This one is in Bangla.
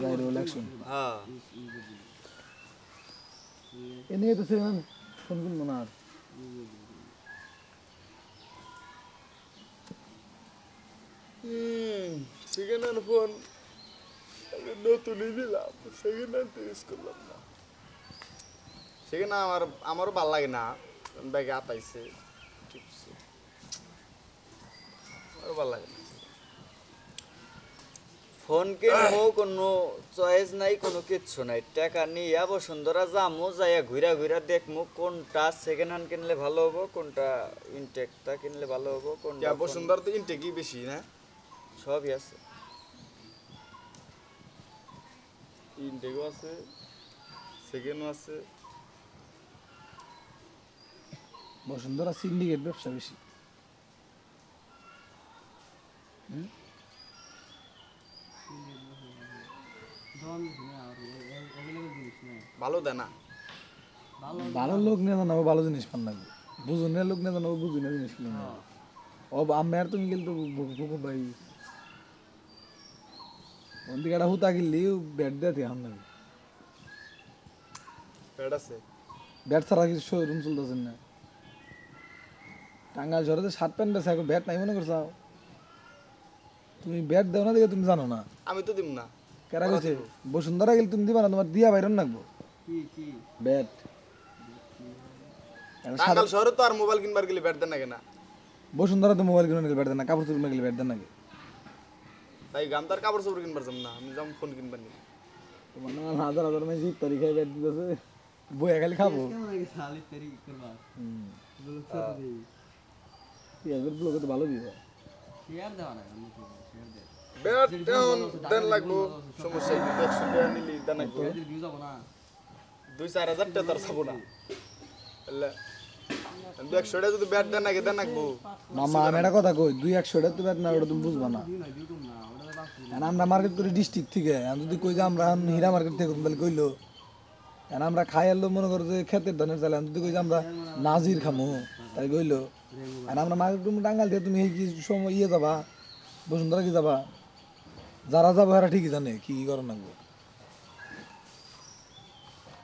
বাইরে ইলেকশন এ নিয়ে তো সেভেন ফোন কিনবো আর সেকেন্ড হ্যান্ড ফোন নতুনই দিলাম সেকেন্ড হ্যান্ড তো ইউজ করলাম না সেকেন্ড আমার আমারও ভালো লাগে না ব্যাগে আতাইছে টিপছে আমারও ভালো লাগে না ফোন কিনবো কোনো চয়েস নাই কোনো কিচ্ছু নাই। টাকা নিয়ে বসুন্ধরা যামো যাইয়া ঘুরা ঘুরা দেখমু কোনটা সেকেন্ড হ্যান্ড কিনলে ভালো হব কোনটা ইনটেকটা কিনলে ভালো হব কোনটা বসুন্ধরা তো ইনটেকই বেশি না? সবই আছে। ইনটেকও আছে সেকেন্ডও আছে। বসুন্ধরা সিন্ডিকেট ব্যবসা বেশি। ভালো দেয় না। ভালো লোক নিয়ে জানাব ভালো জিনিস পান লাগবে বুঝুনের লোক নিয়ে জানাব বুঝুনের জিনিস কিনে নেব ও আমি তুমি গেলে বুকু ভাই। ওদিকে একটা হুতা গিললি ব্যাট দিয়ে থেকে হাম লাগবে আছে। ব্যাট ছাড়া কিছু শোরুম চলতেছে না। টাঙ্গাল শহরে তো শার্ট প্যান্ট আছে এখন ব্যাট নাই মনে করছ? তুমি ব্যাট দেও না দেখে তুমি জানো না। আমি তো দিব না। কেরা গেছে বসুন্ধরা গেলে তুমি দিবা না তোমার দিয়া বাইরন লাগবো ব্যাট। টাঙ্গাল শহরে তো আর মোবাইল কিনবার গেলে ব্যাট দেন না? কেনা বসুন্ধরা তো মোবাইল কিনে নিলে ব্যাট দেন না কাপড় চোপড় গেলে ব্যাট দেন নাকি? তাই গাম তার কাপড় চোপড় কিনবার যাম না আমি যাম ফোন কিনবার নি তোমার না হাজার হাজার জিপ তারিখে ব্যাট দিতেছে। বইয়া খালি খাব। ব্লগে তো ভালো দিবে। ব্যাট দেন লাগবো সমস্যা টাকা নিলি দেন লাগবো দুই, চার হাজার টাকা তার না। একশো টাকা যদি ব্যাট দেন দেন লাগবো মামা আমি একটা কথা কই, দুই, একশো এটা তো ব্যাট না ওটা তুমি না। আমরা মার্কেট করি ডিস্ট্রিক্ট থেকে যদি কই যে আমরা হীরা মার্কেট থেকে তাহলে কইলো। আমরা খাই আনলো, মনে করো যে ক্ষেতের ধানের চালে যদি কই যে আমরা নাজির খামো তাই কইলো। এখন আমরা মার্কেট তুমি টাঙ্গাল দিয়ে তুমি এই কি সময় ইয়ে যাবা, বসুন্ধরা কি যাবা? যারা যাব এরা ঠিকই জানে কি কি করার লাগবে।